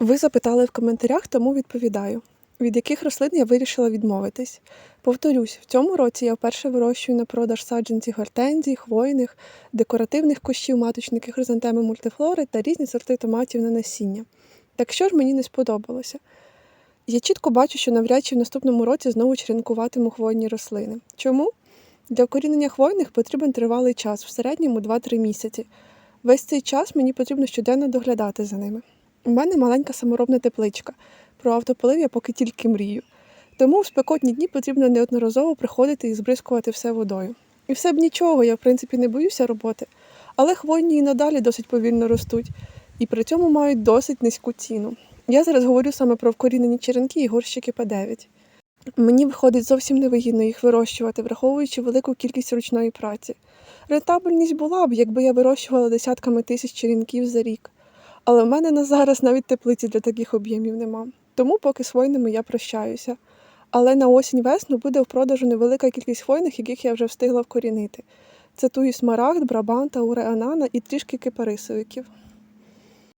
Ви запитали в коментарях, тому відповідаю. Від яких рослин я вирішила відмовитись? Повторюсь, в цьому році я вперше вирощую на продаж саджанці гортензій, хвойних, декоративних кущів, маточники хризантеми мультифлори та різні сорти томатів на насіння. Так що ж мені не сподобалося? Я чітко бачу, що навряд чи в наступному році знову черенкуватиму хвойні рослини. Чому? Для вкорінення хвойних потрібен тривалий час, в середньому 2-3 місяці. Весь цей час мені потрібно щоденно доглядати за ними. У мене маленька саморобна тепличка. Про автополив я поки тільки мрію. Тому в спекотні дні потрібно неодноразово приходити і збризкувати все водою. І все б нічого, я в принципі не боюся роботи, але хвойні і надалі досить повільно ростуть і при цьому мають досить низьку ціну. Я зараз говорю саме про вкорінені черенки і горщики П9. Мені виходить зовсім невигідно їх вирощувати, враховуючи велику кількість ручної праці. Рентабельність була б, якби я вирощувала десятками тисяч черенків за рік. Але в мене на зараз навіть теплиці для таких об'ємів нема. Тому поки з хвойними я прощаюся. Але на осінь весну буде в продажу невелика кількість хвойних, яких я вже встигла вкорінити. Це туї смарагд, брабанта, уреанана і трішки кипарисовиків.